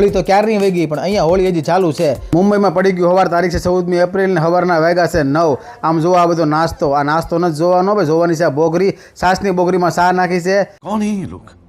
હોળી તો ક્યારની વહી ગઈ પણ અહીંયા હોળી હજી ચાલુ છે. મુંબઈમાં પડી ગયું હવાર તારીખ છે ચૌદમી એપ્રિલને હવારના વેગા છે નવ. આમ જોવા આ બધો નાસ્તો. આ નાસ્તો નથી જોવાનો, ભાઈ, જોવાની છે આ બોગરી. સાસની બોગરીમાં સા નાખી છે. કોણ એ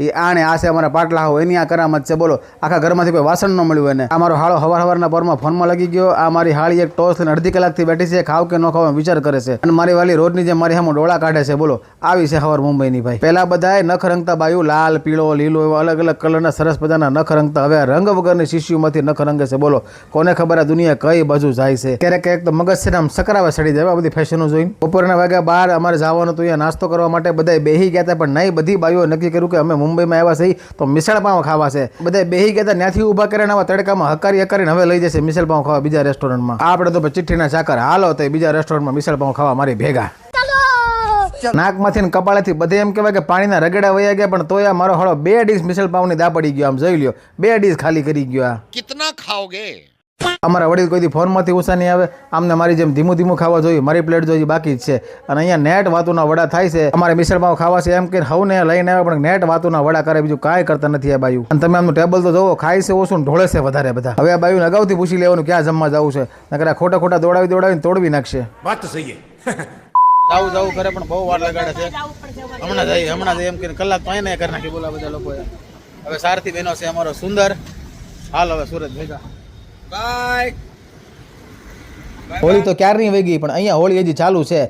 એ આણે, આ છે અમારા પાટલા હોય એની આ કરામત છે, બોલો. આખા ઘરમાંથી કોઈ વાસણ ન મળ્યું એને. આ હાળો હવાર હવારના પરમાં ફોનમાં લગી ગયો. આ મારી હાળી એક ટોસ લઈને અડધી કલાકથી બેઠી છે, ખાવ કે ન ખાવ વિચાર કરે છે. અને મારી વાલી રોજની જેમ મારી સામે ડોળા કાઢે છે, બોલો. આવી છે હવાર મુંબઈની ભાઈ. પહેલા બધાએ નખ રંગતા બાયું, લાલ, પીળો, લીલો એવા અલગ અલગ કલરના સરસ મજાના નખ રંગતા હવે રંગ વગરની શિશુમાંથી નખ રંગે છે, બોલો. કોને ખબર આ દુનિયા કઈ બાજુ જાય છે? ક્યારેક ક્યારેક તો મગજ છે ને આમ સકરાવે સડી જાય બધી ફેશનો જોઈને. બપોરના વાગ્યા બાર અમારે જવાનું હતું અહીંયા નાસ્તો કરવા માટે બધા બેહી ગયા હતા, પણ નહીં બધી બાઈઓ નક્કી કર્યું કે અમે અમે મુંબઈમાં આવ્યા છીએ તો મિસળ પાઉં ખાવા છે. બધા બેહી ગયા ત્યાંથી ઊભા કરીને આવા તડકામાં હકારી હકારીને હવે લઈ જશે મિસળ પાઉં ખાવા બીજા રેસ્ટોરન્ટમાં. આપણે તો ચિઠ્ઠીના ચાકર. હાલો તો બીજા રેસ્ટોરન્ટમાં મિસળ પાઉં ખાવા મારી ભેગા. નાકમાંથી ને કપાળેથી બધે એમ કહેવાય કે પાણીના રગડા વયા ગયા પણ તોય મારો હળો બે ડીશ મિસલ પાઉની દા પડી ગયો. આમ જોઈ લ્યો બે ડીશ ખાલી કરી ગયો આ. કેટલા ખાઓગે? અમારા વડીલ કોઈથી ફોનમાંથી ઉષા નહીં આવે. આમને મારી જેમ ધીમું ધીમું ખાવા જોઈએ મારી પ્લેટ જોઈએ બાકી જ છે. અને અહીંયા નેટ વાતુના વડા થાય છે. અમારે મિસળમાં ખાવા છે એમ કે હવને લઈને આવે પણ નેટ વાતુના વડા કરે બીજું કાંઈ કરતા નથી આ બાયુ. અને તમે આમનું ટેબલ તો જોવો ખાય છે ઓછું ઢોળે છે વધારે બધા. હવે આ બાયુને અગાઉથી પૂછી લેવાનું ક્યાં જમવા જવું છે. નકર ખોટા ખોટા દોડાવી દોડાવીને તોડવી નાખશે. વાત તો સહી જાવું જાવું કરે પણ બહુ વાર લગાડે છે. હમણાં જાય હમણાં જાય એમ કે કલાક તો અહીંયા કરી નાખી બોલા બધા લોકો હવે સારથી બહેનો છે અમારો સુંદર. હાલ હવે સુરત ભેગા. બાય હોળી તો ક્યારની વહી ગઈ પણ અહીંયા હોળી હજી ચાલુ છે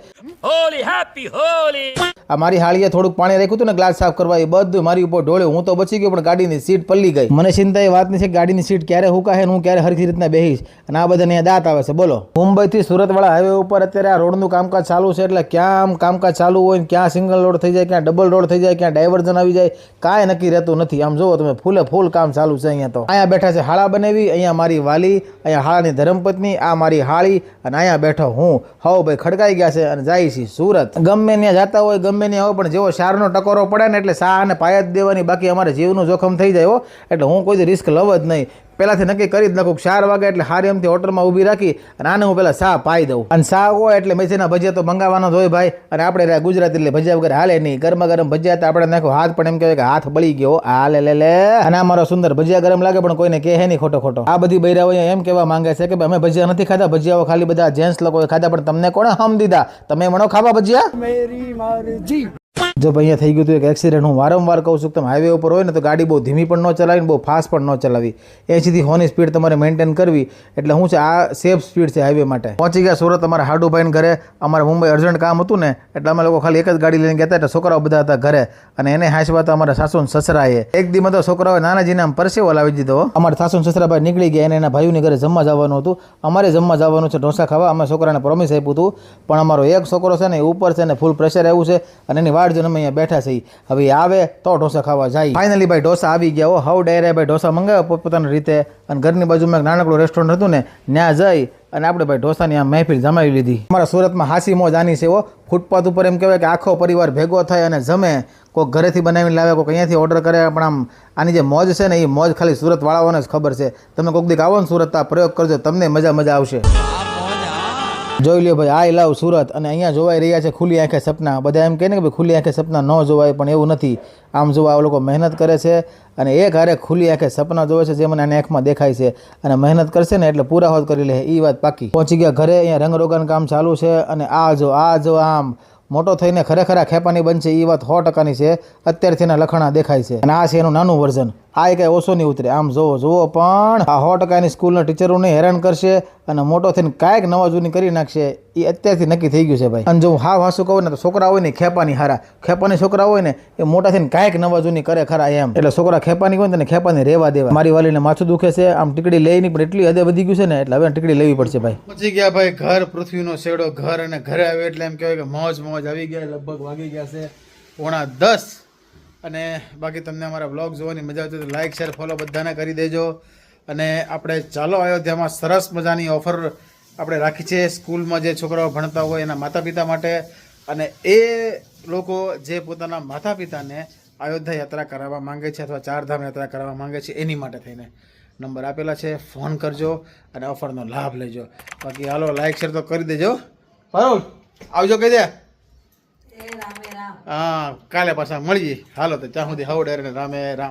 હોળી હેપી holy! આ મારી હાળીએ થોડુંક પાણી રાખ્યું હતું ને ગ્લાસ સાફ કરવા, એ બધું મારી ઉપર ઢોળ્યું. હું તો બચી ગયો, પણ ગાડીની સીટ પલ્લી ગઈ. મને ચિંતા એ વાતની છે ગાડીની સીટ ક્યારે હુકાશે હું ક્યારે હરખી રીતના બેહીશ? અને આ બધાને અહીંયા દાંત આવે છે. બોલો. મુંબઈથી સુરતવાળા હાઈવે ઉપર અત્યારે આ રોડનું કામકાજ ચાલુ છે એટલે ક્યાં કામકાજ ચાલુ હોય ક્યાં સિંગલ રોડ થઈ જાય, ક્યાં ડબલ રોડ થઈ જાય, ક્યાં ડાયવર્ઝન આવી જાય, કાંઈ નક્કી રહેતું નથી. આમ જુઓ તમે, ફૂલે ફૂલ કામ ચાલુ છે અહીંયા તો. અહીંયા બેઠા છે હાળા બનાવી, અહીંયા મારી વાલી, અહીંયા હાળાની ધર્મપત્ની, આ મારી હાળી, અને અહીંયા બેઠો હું. હવ ભાઈ, ખડકાઈ ગયા છે અને જાય છે સુરત. ગમે ત્યાં જતા હોય, ગમે ત્યાં હોય પણ જેવો શારનો ટકોરો પડે ને એટલે શાહ અને પાયા જ દેવાની બાકી અમારે જીવનું જોખમ થઈ જાય એટલે હું કોઈ રિસ્ક લવ જ નહીં. પહેલાથી નક્કી કરી જ નાખું ચાર વાગે એટલે હારી એમથી હોટલમાં ઊભી રાખી અને આને હું પહેલાં સા પાઈ દઉં. અને સા હોય એટલે મેથીના ભજીયા તો મંગાવવાનો જ હોય ભાઈ. અને આપણે ગુજરાતી એટલે ભજીયા વગર હાલે નહીં. ગરમા ગરમ ભજીયા તો આપણે નાખો. હાથ પણ એમ કહેવાય કે હાથ બળી ગયો. હાલે, લે લે. અને અમારો સુંદર ભજીયા ગરમ લાગે પણ કોઈને કહે નહીં ખોટો ખોટો. આ બધી બૈરાઓ એમ કહેવા માંગે છે કે અમે ભજીયા નથી ખાધા. ભજીયાઓ ખાલી બધા જેન્ટ્સ લોકોએ ખાધા પણ તમને કોણે હમ દીધા? તમે મણો ખાવા ભજીયા? જો અહીંયા થઈ ગયું હતું એક એક્સિડન્ટ હું વારંવાર કહું છું કે તમે હાઈવે ઉપર હોય ને તો ગાડી બહુ ધીમી પણ ન ચલાવી બહુ ફાસ્ટ પણ ન ચલાવી. એસીથી હોની સ્પીડ તમારે મેન્ટેન કરવી. એટલે શું છે, આ સેફ સ્પીડ છે હાઈવે માટે. પહોંચી ગયા સુરત અમારા હાડુભાઈને ઘરે. અમારે મુંબઈ અર્જન્ટ કામ હતું ને, એટલે અમે લોકો ખાલી એક જ ગાડી લઈને ગયા હતા, એટલે છોકરાઓ બધા હતા ઘરે. અને એને હાંસવા હતા અમારા સાસુ સસરાએ. એક દી તો છોકરાઓએ નાનાજીને આમ પરસેવો લાવી દીધો. અમારા સાસુ સસરાભાઈ સસરા ભાઈ નીકળી ગયા, એને એના ભાઈઓની ઘરે જમવા જવાનું હતું. અમારે જમવા જવાનું છે ઢોસા ખાવા. અમે છોકરાને પ્રોમિસ આપ્યું હતું. પણ અમારો એક છોકરો છે ને ઉપર છે ને ફૂલ પ્રેશર આવ્યું છે. અને એની વાડ જોઈને અમે અહીંયા બેઠા છીએ. હવે આવે તો ઢોસા ખાવા જાય. ફાઇનલી ભાઈ ઢોસા આવી ગયા હો. ડાયરે ભાઈ ઢોસા મંગાવ્યા પોતપોતાની રીતે. અને ઘરની બાજુમાં એક નાનકડું રેસ્ટોરન્ટ હતું ને ત્યાં જઈ અને આપણે ભાઈ ઢોસાની આ મહેફિલ જમાવી લીધી. અમારા સુરતમાં હાસી મોજ આની છે ફૂટપાથ ઉપર એમ કહેવાય કે આખો પરિવાર ભેગો થાય અને જમે. કોઈક ઘરેથી બનાવીને લાવે, કોઈક અહીંયાથી ઓર્ડર કરે. પણ આમ આની જે મોજ છે ને એ મોજ ખાલી સુરત વાળાઓને જ ખબર છે. તમે કોઈક દીક આવો ને સુરત આ પ્રયોગ કરજો. તમને મજા મજા આવશે. જોઈ લ્યો ભાઈ, આઈ લવ સુરત. અને અહીંયા જોવાઈ રહ્યા છે ખુલ્લી આંખે સપના. બધા એમ કહે ને કે ભાઈ ખુલ્લી આંખે સપના ન જોવાય, પણ એવું નથી. આમ જોવા આ લોકો મહેનત કરે છે અને એક હારે ખુલ્લી આંખે સપના જોવે છે જે મને આની આંખમાં દેખાય છે. અને મહેનત કરશે ને એટલે પૂરા હોત કરી લે, એ વાત પાકી. પહોંચી ગયા ઘરે, અહીંયા રંગરોગાન કામ ચાલુ છે અને આ જો આ જો આમ. મોટો થઈને ખરેખર ખેપાની બનશે, એ વાત સો ટકાની છે. અત્યારથી એના લખણા દેખાય છે. અને આ છે એનું નાનું વર્ઝન આ કાંઈ ઓછો નહીં ઉતરે. આમ જોવો જોવો, પણ આ સો ટકાની સ્કૂલના ટીચરોને હેરાન કરશે અને મોટો થઈને કાંઈક નવા જૂની કરી નાખશે. એ અત્યારથી નક્કી થઈ ગયું છે ભાઈ. અને જો હું હાવ હાસું કહું ને તો છોકરા હોય ને ખેપાની હારા. ખેપાની છોકરા હોય ને એ મોટા થઈને કાંઈક નવા જૂની કરે ખરા એમ. એટલે છોકરા ખેપાની હોય ને ખેપાની રહેવા દેવા. મારી વાલીને માથું દુખે છે, આમ ટીકડી લઈ નહીં, પણ એટલી હદે વધી ગયું છે ને, એટલે હવે ટીકડી લેવી પડશે ભાઈ. પહોંચી ગયા ભાઈ ઘર, પૃથ્વીનો શેડો ઘર અને ઘરે આવે એટલે એમ કહેવાય કે મોજ મોજ આવી ગયા, લગભગ વાગી ગયા છે પોણા દસ. અને બાકી તમને અમારા બ્લોગ જોવાની મજા આવતી તો લાઇક શેર ફોલો બધાને કરી દેજો. અને આપણે ચાલો અયોધ્યામાં સરસ મજાની ઓફર આપણે રાખી છે. સ્કૂલમાં જે છોકરાઓ ભણતા હોય એના માતા પિતા માટે. અને એ લોકો જે પોતાના માતા પિતાને અયોધ્યા યાત્રા કરાવવા માંગે છે અથવા ચારધામ યાત્રા કરાવવા માંગે છે એની માટે થઈને નંબર આપેલા છે. ફોન કરજો અને ઓફરનો લાભ લેજો. બાકી હાલો લાઇક શેર તો કરી દેજો. પારુલ આવજો કહી દે. કાલે પાછા મળીએ. હાલો તો ત્યાં સુધી હવડે રામે રામ.